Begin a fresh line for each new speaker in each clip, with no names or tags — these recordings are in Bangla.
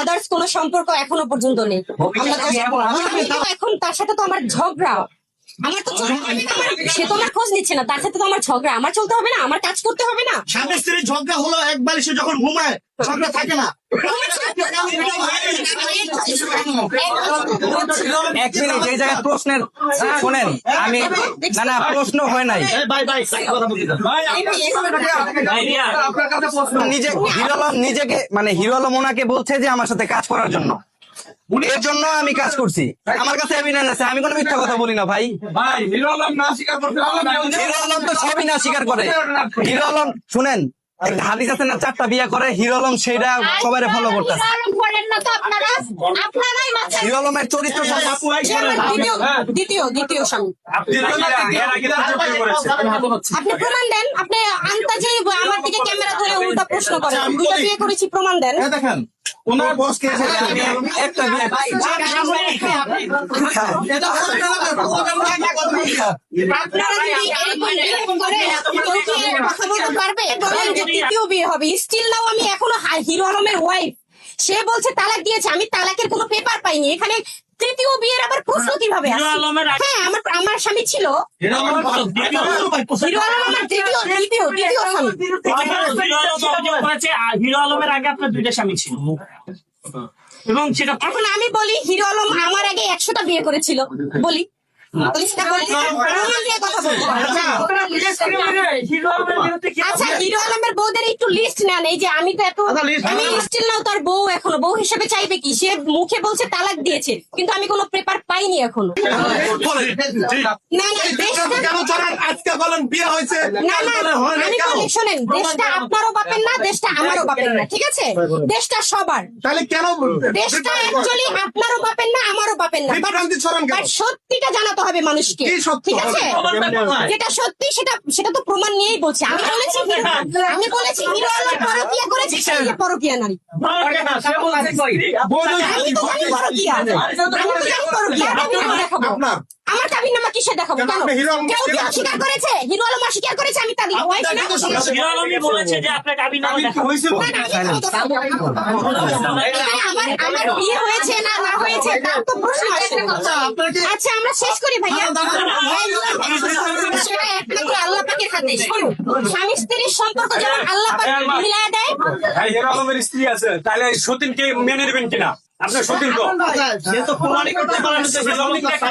আদার্স কোনো সম্পর্ক এখনও পর্যন্ত নেই। এখন তার সাথে তো আমার ঝগড়া সে তো আমার খোঁজ নিচ্ছে না তার সাথে তো আমার ঝগড়া। আমার চলতে হবে না আমার কাজ করতে হবে না।
স্বামী স্ত্রী ঝগড়া হলো একবার সে যখন ঘুমায় ঝগড়া থাকে না।
এক মিনিট এই জায়গায় প্রশ্নের শোনেন আমি না না প্রশ্ন হয় নাই। নিজে হিরো নিজেকে মানে হিরো আলম ওনাকে বলছে যে আমার সাথে কাজ করার জন্য। এর জন্য আমি কাজ করছি। আমার কাছে এভিডেন্স আছে আমি কোনো মিথ্যা কথা বলি না ভাই।
ভাই হিরো আলম না স্বীকার করতে
হিরো আলম তো সবই না স্বীকার করে। হিরো আলম শুনেন হাদিস আছে না চারটা বিয়ে করে হিরো আলম সেটা সবাই ফলো করতেছে। হিরো আলমের চরিত্র
দ্বিতীয় দ্বিতীয় স্বামী। আপনি প্রমাণ দেন। আপনি আন্তাজে আমার দিকে ক্যামেরা ধরে উল্টা প্রশ্ন করেন।
আমি
বিয়ে করেছি প্রমাণ দেন।
দেখেন ওনার বস কে
একটা বিয়ে
হবে স্টিল নাও আমি এখনও হিরো আলমের ওয়াইফ সে বলছে তালাক দিয়েছে আমি তালাকের কোনো পেপার পাইনি এখানে তৃতীয় বিয়ের আবার প্রশ্ন কীভাবে হ্যাঁ আমার আমার স্বামী ছিল। হিরো
আলমের আগে আপনার দুইটা স্বামী ছিল। এবং সেটা
এখন আমি বলি হিরো আলম আমার আগে একশোটা বিয়ে করেছিল। বলি। আমি তো এত আমি স্টিল নাও তার বউ এখনও বউ হিসেবে চাইবে কি সে মুখে বলছে তালাক দিয়েছে কিন্তু আমি কোনো পেপার পাইনি এখনও না না দেশটা
আজকে বলেন বিয়ে হয়েছে
না না আমি শোনেন দেশটা আপনারও বাপের না দেশটা আমারও বাপের না। ঠিক আছে দেশটা সবার
তাহলে কেন?
দেশটা অ্যাকচুয়ালি আপনারও বাপের না আমারও বাপের না
সত্যিটা ছড়ান
জানাতে হবে মানুষকে। ঠিক আছে? যেটা সত্যি সেটা সেটা তো প্রমাণ নিয়েই বলছে। আমি বলেছি আমি বলেছি হিরো আলম পরকিয়া করেছে সেই যে পরকিয়া নারী। আমি তো জানি পরকিয়া আমি তো জানি পরকিয়া। আমি দেখাবো।
আপনার
আমার চাবির নামা কিসে দেখাবো
কেন
কেউ কি অস্বীকার করেছে হিরো আলম অস্বীকার করেছে আমি তাদের ওয়াইফ না
হিরো আলমই বলেছে যে আপনার কাবিন নামা
কি
না, না, আমি তো দেখাবো। আমার আমার বিয়ে হয়েছে না না হয়েছে তার তো প্রশ্ন আচ্ছা আমরা শেষ করি ভাইয়া সেটা একমাত্র আল্লাহ পাকের হাতে স্বামী স্ত্রীর সম্পর্ক যেমন আল্লাহ পাক মিলায় দেয়
হিরো আলমের স্ত্রী আছে তাহলে সতীনকে মেনে নেবেন কিনা আপনার সতীন
সে তো প্রমাণই করতে পারেন যে হিরো আলম দেখা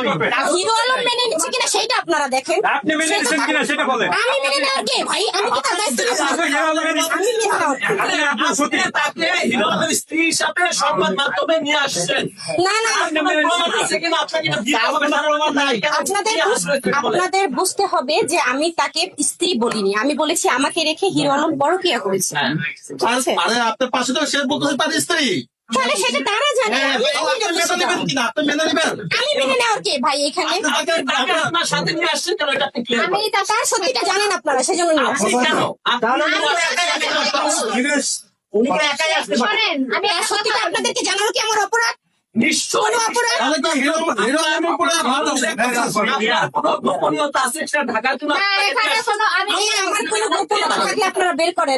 হিরো আলম মেনে নিচ্ছে কিনা সেইটা আপনারা দেখেন।
আপনি মেনে নিচ্ছেন কিনা সেটা বলেন।
আমি মেনে নেওয়ার কে ভাই? আমি কি তার দায়িত্ব
আপনি হিরো আলমের স্ত্রী-
আমি মেনে নেওয়ার কে?
আপনি আপনার সতীন
আপনি হিরো আলমের স্ত্রী হিসাবে সংবাদ মাধ্যমে নিয়ে আসছেন।
না না।
আপনি মেনে প্রমাণ কিনা? আপনাকে এটা দিতে হবে না প্রমাণ নাই
আপনাদের আপনাদের বুঝতে হবে যে আমি তাকে স্ত্রী বলিনি। আমি বলেছি আমাকে রেখে হিরো আলম পরকিয়া করেছে। ঠিক
আরে আপনার পাশে তো সে বলতেছে তার স্ত্রী।
তাহলে সেটা তারা ভাই এখানে? আমি সত্যিটা জানেন আপনারা সেজন্য আমি সত্যিটা আপনাদেরকে জানানো কি আমার অপরাধ? আপনারা বের করেন।